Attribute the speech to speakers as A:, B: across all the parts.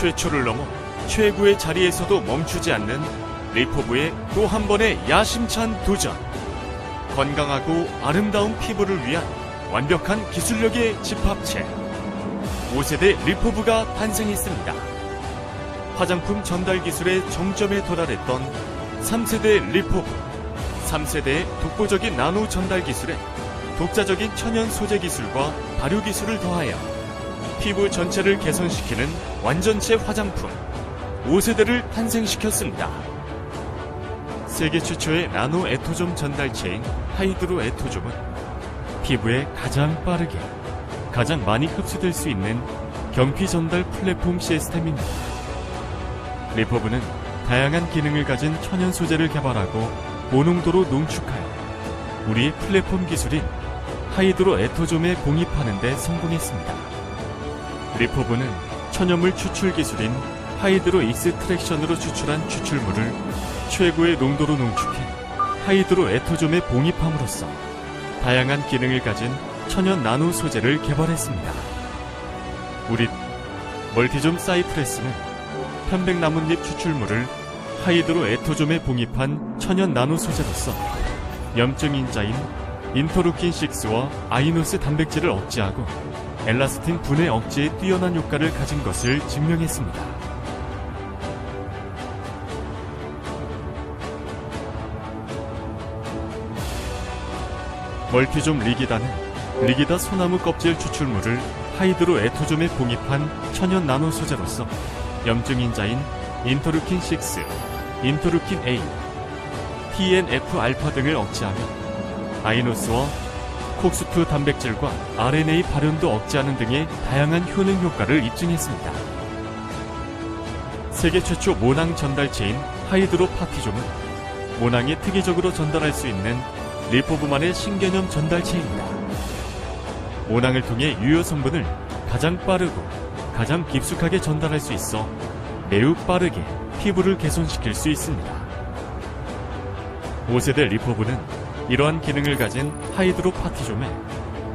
A: 최초를 넘어 최고의 자리에서도 멈추지 않는 리포브의 또 한 번의 야심찬 도전. 건강하고 아름다운 피부를 위한 완벽한 기술력의 집합체. 5세대 리포브가 탄생했습니다. 화장품 전달 기술의 정점에 도달했던 3세대 리포브. 3세대의 독보적인 나노 전달 기술에 독자적인 천연 소재 기술과 발효 기술을 더하여 피부 전체를 개선시키는 완전체 화장품 5세대를 탄생시켰습니다. 세계 최초의 나노 에토좀 전달체인 하이드로 에토좀은 피부에 가장 빠르게 가장 많이 흡수될 수 있는 경피 전달 플랫폼 시스템입니다. 리퍼브는 다양한 기능을 가진 천연 소재를 개발하고 고농도로 농축하여 우리의 플랫폼 기술인 하이드로 에토좀에 공입하는 데 성공했습니다. 리퍼브는 천연물 추출 기술인 하이드로 익스트랙션으로 추출한 추출물을 최고의 농도로 농축해 하이드로 에토좀에 봉입함으로써 다양한 기능을 가진 천연 나노 소재를 개발했습니다. 우리 멀티좀 사이프레스는 편백나뭇잎 추출물을 하이드로 에토좀에 봉입한 천연 나노 소재로서 염증 인자인 인터루킨 6와 아이노스 단백질을 억제하고 엘라스틴 분해 억제에 뛰어난 효과를 가진 것을 증명했습니다. 멀티좀 리기다는 리기다 소나무 껍질 추출물을 하이드로 에토좀에 봉입한 천연 나노 소재로서 염증 인자인 인터루킨 6, 인터루킨 A, TNF 알파 등을 억제하며 아이노스와 콕스프 단백질과 RNA 발현도 억제하는 등의 다양한 효능 효과를 입증했습니다. 세계 최초 모낭 전달체인 하이드로 파티좀은 모낭에 특이적으로 전달할 수 있는 리포브만의 신개념 전달체입니다. 모낭을 통해 유효 성분을 가장 빠르고 가장 깊숙하게 전달할 수 있어 매우 빠르게 피부를 개선시킬 수 있습니다. 5세대 리포브는 이러한 기능을 가진 하이드로 파티좀에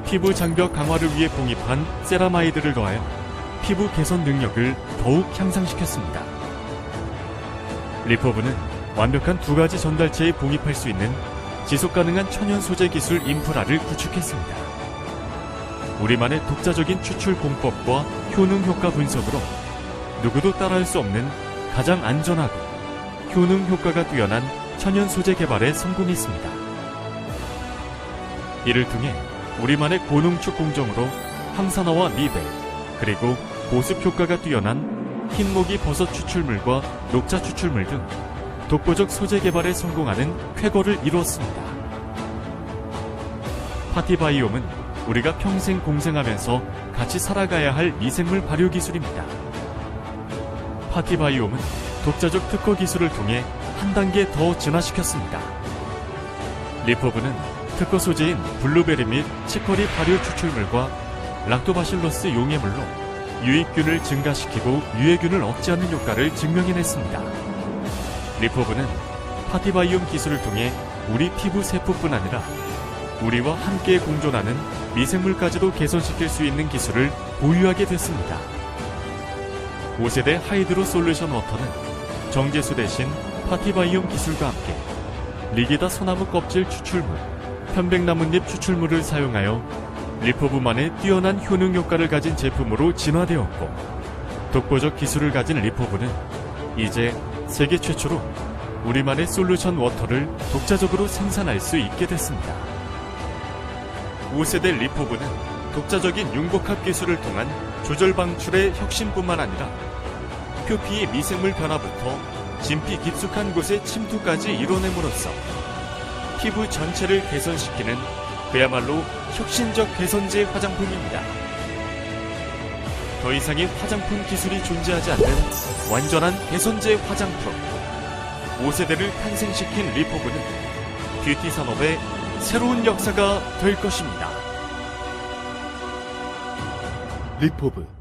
A: 피부 장벽 강화를 위해 봉입한 세라마이드를 더하여 피부 개선 능력을 더욱 향상시켰습니다. 리포브는 완벽한 두 가지 전달체에 봉입할 수 있는 지속 가능한 천연 소재 기술 인프라를 구축했습니다. 우리만의 독자적인 추출 공법과 효능 효과 분석으로 누구도 따라할 수 없는 가장 안전하고 효능 효과가 뛰어난 천연 소재 개발에 성공했습니다. 이를 통해 우리만의 고농축 공정으로 항산화와 미백, 그리고 보습 효과가 뛰어난 흰모기 버섯 추출물과 녹차 추출물 등 독보적 소재 개발에 성공하는 쾌거를 이루었습니다. 파티바이옴은 우리가 평생 공생하면서 같이 살아가야 할 미생물 발효 기술입니다. 파티바이옴은 독자적 특허 기술을 통해 한 단계 더 진화시켰습니다. 리퍼브는 특허 소재인 블루베리 및 치커리 발효 추출물과 락토바실러스 용해물로 유익균을 증가시키고 유해균을 억제하는 효과를 증명해냈습니다. 리퍼브는 파티바이옴 기술을 통해 우리 피부 세포뿐 아니라 우리와 함께 공존하는 미생물까지도 개선시킬 수 있는 기술을 보유하게 됐습니다. 5세대 하이드로 솔루션 워터는 정제수 대신 파티바이옴 기술과 함께 리기다 소나무 껍질 추출물, 편백나뭇잎 추출물을 사용하여 리퍼브만의 뛰어난 효능 효과를 가진 제품으로 진화되었고 독보적 기술을 가진 리퍼브는 이제 세계 최초로 우리만의 솔루션 워터를 독자적으로 생산할 수 있게 됐습니다. 5세대 리포브는 독자적인 융복합 기술을 통한 조절 방출의 혁신뿐만 아니라 표피의 미생물 변화부터 진피 깊숙한 곳의 침투까지 이뤄냄으로써 피부 전체를 개선시키는 그야말로 혁신적 개선제 화장품입니다. 더 이상의 화장품 기술이 존재하지 않는 완전한 개선제 화장품. 5세대를 탄생시킨 리포브는 뷰티 산업의 새로운 역사가 될 것입니다.
B: 리포브